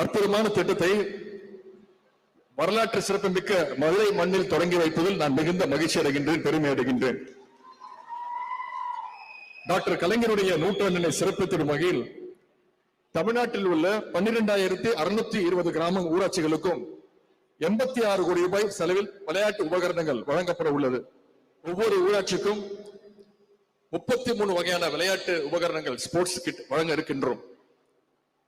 அற்புதமான திட்டத்தை வரலாற்று சிறப்புமிக்க மதுரை மண்ணில் தொடங்கி வைப்பதில் நான் மிகுந்த மகிழ்ச்சி அடைகின்றேன் பெருமை அடைகின்றேன். டாக்டர் கலைஞருடைய நூற்றாண்டினை சிறப்பித்திடும் வகையில் தமிழ்நாட்டில் உள்ள பன்னிரெண்டாயிரத்தி அறுநூத்தி இருபது கிராம ஊராட்சிகளுக்கும் எண்பத்தி ஆறு கோடி ரூபாய் செலவில் விளையாட்டு உபகரணங்கள் வழங்கப்பட உள்ளது. ஒவ்வொரு ஊராட்சிக்கும் முப்பத்தி மூணு வகையான விளையாட்டு உபகரணங்கள் ஸ்போர்ட்ஸ் கிட் வழங்க இருக்கின்றோம்.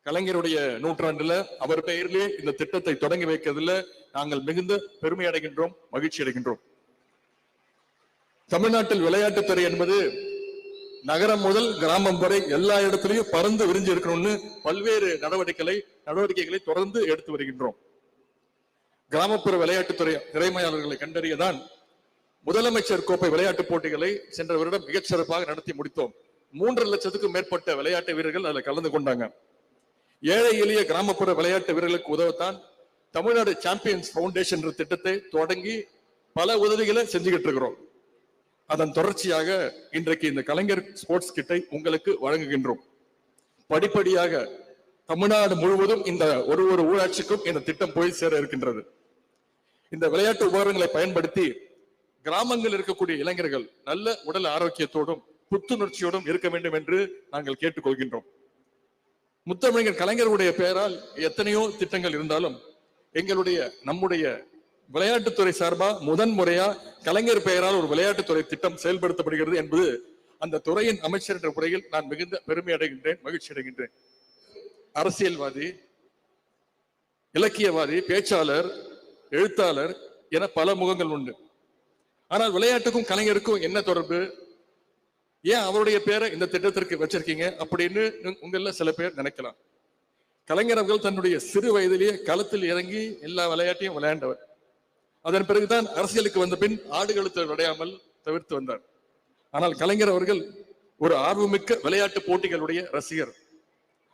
கலைஞருடைய நூற்றாண்டுல அவர் பெயரிலே இந்த திட்டத்தை தொடங்கி வைக்கிறதுல நாங்கள் மிகுந்த பெருமை அடைகின்றோம் மகிழ்ச்சி அடைகின்றோம். தமிழ்நாட்டில் விளையாட்டுத்துறை என்பது நகரம் முதல் கிராமம் வரை எல்லா இடத்திலையும் பறந்து விரிஞ்சு இருக்கணும்னு பல்வேறு நடவடிக்கைகளை நடவடிக்கைகளை தொடர்ந்து எடுத்து வருகின்றோம். கிராமப்புற விளையாட்டுத்துறை திறமையாளர்களை கண்டறியதான் முதலமைச்சர் கோப்பை விளையாட்டுப் போட்டிகளை சென்ற வருடம் மிகச்சிறப்பாக நடத்தி முடித்தோம். மூன்று லட்சத்துக்கும் மேற்பட்ட விளையாட்டு வீரர்கள் அதில் கலந்து கொண்டாங்க. ஏழை எளிய கிராமப்புற விளையாட்டு வீரர்களுக்கு உதவத்தான் தமிழ்நாடு சாம்பியன்ஸ் பவுண்டேஷன் திட்டத்தை தொடங்கி பல உதவிகளை செஞ்சுக்கிட்டு இருக்கிறோம். அதன் தொடர்ச்சியாக இன்றைக்கு இந்த கலைஞர் ஸ்போர்ட்ஸ் கிட்டை உங்களுக்கு வழங்குகின்றோம். படிப்படியாக தமிழ்நாடு முழுவதும் இந்த ஒரு ஒரு ஊராட்சிக்கும் இந்த திட்டம் போய் சேர இருக்கின்றது. இந்த விளையாட்டு உபகரணங்களை பயன்படுத்தி கிராமங்களில் இருக்கக்கூடிய இளைஞர்கள் நல்ல உடல் ஆரோக்கியத்தோடும் புத்துணர்ச்சியோடும் இருக்க வேண்டும் என்று நாங்கள் கேட்டுக்கொள்கின்றோம். முத்தமிழர் கலைஞருடைய பெயரால் எத்தனையோ திட்டங்கள் இருந்தாலும் எங்களுடைய நம்முடைய விளையாட்டுத்துறை சார்பா முதன் முறையா கலைஞர் பெயரால் ஒரு விளையாட்டுத்துறை திட்டம் செயல்படுத்தப்படுகிறது என்பது அந்த துறையின் அமைச்சர் என்ற முறையில் நான் மிகுந்த பெருமை அடைகின்றேன் மகிழ்ச்சி அடைகின்றேன். அரசியல்வாதி இலக்கியவாதி பேச்சாளர் எழுத்தாளர் என பல முகங்கள் உண்டு. ஆனால் விளையாட்டுக்கும் கலைஞருக்கும் என்ன தொடர்பு? ஏன் அவருடைய பேரை இந்த திட்டத்திற்கு வச்சிருக்கீங்க அப்படின்னு உங்கள சில பேர் நினைக்கலாம். கலைஞர் அவர்கள் தன்னுடைய சிறு வயதிலேயே களத்தில் இறங்கி எல்லா விளையாட்டையும் விளையாண்டவர். அதன் பிறகுதான் அரசியலுக்கு வந்த பின் ஆடுகளுக்கு விளையாமல் தவிர்த்து வந்தார். ஆனால் கலைஞர் அவர்கள் ஒரு ஆர்வமிக்க விளையாட்டு போட்டிகளுடைய ரசிகர்.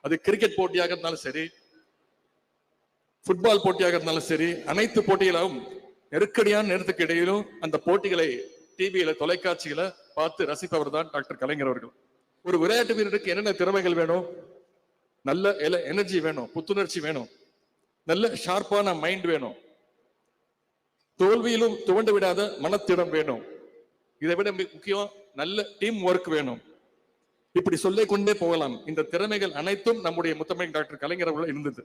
அது கிரிக்கெட் போட்டியாக இருந்தாலும் சரி ஃபுட்பால் போட்டியாக இருந்தாலும் சரி அனைத்து போட்டிகளாகவும் நெருக்கடியான நேரத்துக்கு இடையிலும் அந்த போட்டிகளை டிவியில தொலைக்காட்சியில பார்த்து ரசிப்பவர் தான் டாக்டர் கலைஞர் அவர்கள். ஒரு விளையாட்டு வீரருக்கு என்னென்ன திறமைகள் வேணும்? நல்ல எனர்ஜி வேணும் புத்துணர்ச்சி வேணும். நல்ல ஷார்ப்பான மைண்ட் வேணும். தோல்வியிலும் துவண்டு விடாத மனத்திடம் வேணும். இதை விட மிக முக்கியம் நல்ல டீம் ஒர்க் வேணும். இப்படி சொல்லிக் கொண்டே போகலாம். இந்த திறமைகள் அனைத்தும் நம்முடைய முத்தமிழ் டாக்டர் கலைஞர் அவர்கள் இருந்தது.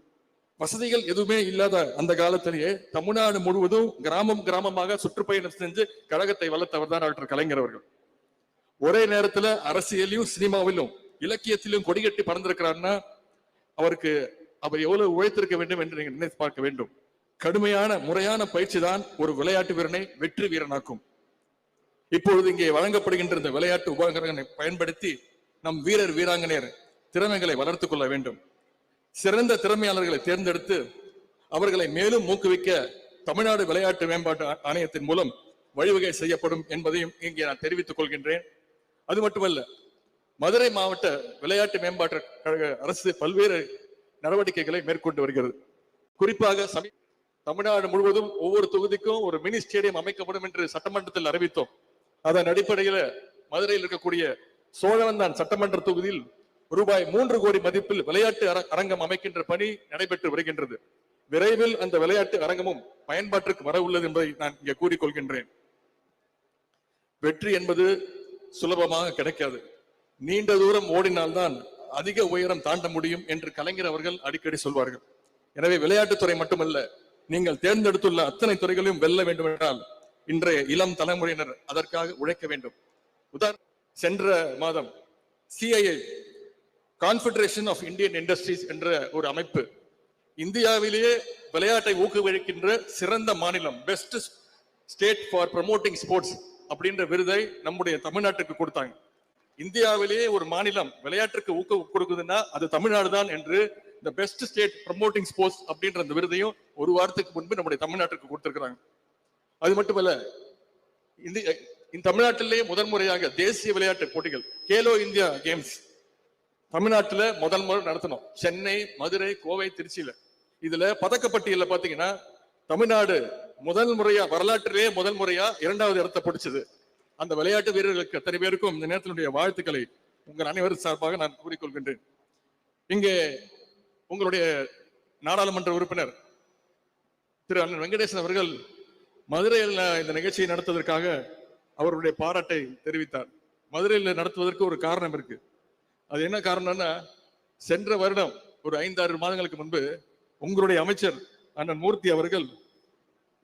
வசதிகள் எதுவுமே இல்லாத அந்த காலத்திலேயே தமிழ்நாடு முழுவதும் கிராமம் கிராமமாக சுற்றுப்பயணம் செஞ்சு கழகத்தை வளர்த்தவர் தான் டாக்டர் கலைஞர் அவர்கள். ஒரே நேரத்துல அரசியலையும் சினிமாவிலும் இலக்கியத்திலும் கொடிகட்டி பறந்திருக்கிறான்னா அவருக்கு அவர் எவ்வளவு உழைத்திருக்க வேண்டும் என்று நீங்கள் நினைத்து பார்க்க வேண்டும். கடுமையான முறையான பயிற்சி தான் ஒரு விளையாட்டு வீரனை வெற்றி வீரனாக்கும். இப்பொழுது இங்கே வழங்கப்படுகின்ற இந்த விளையாட்டு உபகரணங்களை பயன்படுத்தி நம் வீரர் வீராங்கனையர் திறமைகளை வளர்த்துக் கொள்ள வேண்டும். சிறந்த திறமையாளர்களை தேர்ந்தெடுத்து அவர்களை மேலும் ஊக்குவிக்க தமிழ்நாடு விளையாட்டு மேம்பாட்டு ஆணையத்தின் மூலம் வழிவகை செய்யப்படும் என்பதையும் இங்கே நான் தெரிவித்துக் கொள்கின்றேன். அது மட்டுமல்ல மதுரை மாவட்ட விளையாட்டு மேம்பாட்டு கழக அரசு பல்வேறு நடவடிக்கைகளை மேற்கொண்டு வருகிறது. குறிப்பாக சமீ தமிழ்நாடு முழுவதும் ஒவ்வொரு தொகுதிக்கும் ஒரு மினி ஸ்டேடியம் அமைக்கப்படும் என்று சட்டமன்றத்தில் அறிவித்தோம். அதன் அடிப்படையில் மதுரையில் இருக்கக்கூடிய சோழவந்தான் சட்டமன்ற தொகுதியில் ரூபாய் மூன்று கோடி மதிப்பில் விளையாட்டு அர- அரங்கம் அமைக்கின்ற பணி நடைபெற்று வருகின்றது. விரைவில் அந்த விளையாட்டு அரங்கமும் பயன்பாட்டிற்கு வர உள்ளது என்பதை நான் இங்கே கூறிக்கொள்கின்றேன். வெற்றி என்பது சுலபமாக கிடைக்காது. நீண்ட தூரம் ஓடினால்தான் அதிக உயரம் தாண்ட முடியும் என்று கலைஞர் அவர்கள் அடிக்கடி சொல்வார்கள். எனவே விளையாட்டுத்துறை மட்டுமல்ல நீங்கள் தேர்ந்தெடுத்துள்ள அத்தனை துறைகளையும் வெல்ல வேண்டும் என்றால் இன்றைய இளம் தலைமுறையினர் அதற்காக உழைக்க வேண்டும். உதாரண சென்ற மாதம் CIA confederation of Indian industries என்ற ஒரு அமைப்பு இந்தியாவிலேயே விளையாட்டை ஊக்குவிக்கின்ற சிறந்த மாநிலம் best state for promoting sports அப்படின்ற விருதை நம்முடைய தமிழ்நாட்டுக்கு கொடுத்தாங்க. இந்தியாவிலேயே ஒரு மாநிலம் விளையாட்டுக்கு ஊக்கம் கொடுக்குதுன்னா அது தமிழ்நாடு தான் என்று இந்த பெஸ்ட் ஸ்டேட் ப்ரமோட்டிங் ஸ்போர்ட்ஸ் அப்படின்ற அந்த விருதையும் ஒரு வாரத்துக்கு முன்பு நம்முடைய தமிழ்நாட்டுக்கு கொடுத்துருக்குறாங்க. அது மட்டுமல்ல இந்த இந்த தமிழ்நாட்டிலேயே முதல் முறையாக தேசிய விளையாட்டு போட்டிகள் கேலோ இந்தியா கேம்ஸ் தமிழ்நாட்டில் முதல் முறை நடத்தணும். சென்னை மதுரை கோவை திருச்சியில. இதுல பதக்கப்பட்டியலில் பாத்தீங்கன்னா தமிழ்நாடு முதல் முறையா வரலாற்றிலேயே முதல் முறையா இரண்டாவது இடத்தை பிடிச்சது. அந்த விளையாட்டு வீரர்களுக்கு அத்தனை பேருக்கும் இந்த நேரத்தினுடைய வாழ்த்துக்களை உங்கள் அனைவரும் சார்பாக நான் கூறிக்கொள்கின்றேன். இங்கே உங்களுடைய நாடாளுமன்ற உறுப்பினர் திரு அண்ணன் வெங்கடேசன் அவர்கள் மதுரையில் இந்த நிகழ்ச்சியை நடத்துவதற்காக அவருடைய பாராட்டை தெரிவித்தார். மதுரையில் நடத்துவதற்கு ஒரு காரணம் இருக்கு. அது என்ன காரணம்னா சென்ற வருடம் ஒரு ஐந்தாறு மாதங்களுக்கு முன்பு உங்களுடைய அமைச்சர் அண்ணன் மூர்த்தி அவர்கள்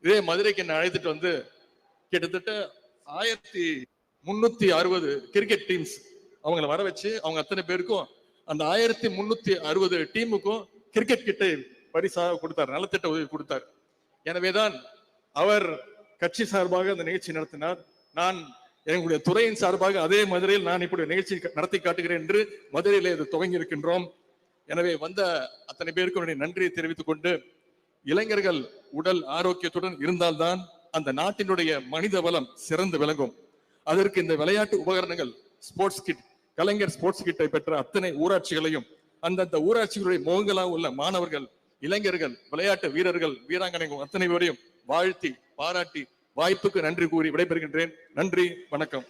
இதே மதுரைக்கு என்னை அழைத்துட்டு வந்து கிட்டத்தட்ட ஆயிரத்தி முன்னூத்தி அறுபது கிரிக்கெட் டீம்ஸ் அவங்கள வர வச்சு அவங்க அத்தனை பேருக்கும் அந்த ஆயிரத்தி முன்னூத்தி அறுபது டீமுக்கும் கிரிக்கெட் கிட்டே பரிசாக கொடுத்தார் நலத்திட்ட உதவி கொடுத்தார். எனவேதான் அவர் கட்சி சார்பாக அந்த நிகழ்ச்சி நடத்தினார். நான் எங்களுடைய துறையின் சார்பாக அதே மதுரையில் நான் இப்படி நிகழ்ச்சி நடத்தி காட்டுகிறேன் என்று மதுரையிலே இது துவங்கி இருக்கின்றோம் எனவே வந்த அத்தனை பேருக்கும் நன்றியை தெரிவித்துக் கொண்டு இளைஞர்கள் உடல் ஆரோக்கியத்துடன் இருந்தால்தான் அந்த நாட்டினுடைய மனித வளம் சிறந்து விளங்கும். அதற்கு இந்த விளையாட்டு உபகரணங்கள் ஸ்போர்ட்ஸ் கிட் கலைஞர் ஸ்போர்ட்ஸ் கிட்டை பெற்ற அத்தனை ஊராட்சிகளையும் அந்தந்த ஊராட்சிகளுடைய முகங்களாக உள்ள மாணவர்கள் இளைஞர்கள் விளையாட்டு வீரர்கள் வீராங்கனைகள் அத்தனை பேரையும் வாழ்த்தி பாராட்டி வாய்ப்புக்கு நன்றி கூறி விடைபெறுகின்றேன். நன்றி வணக்கம்.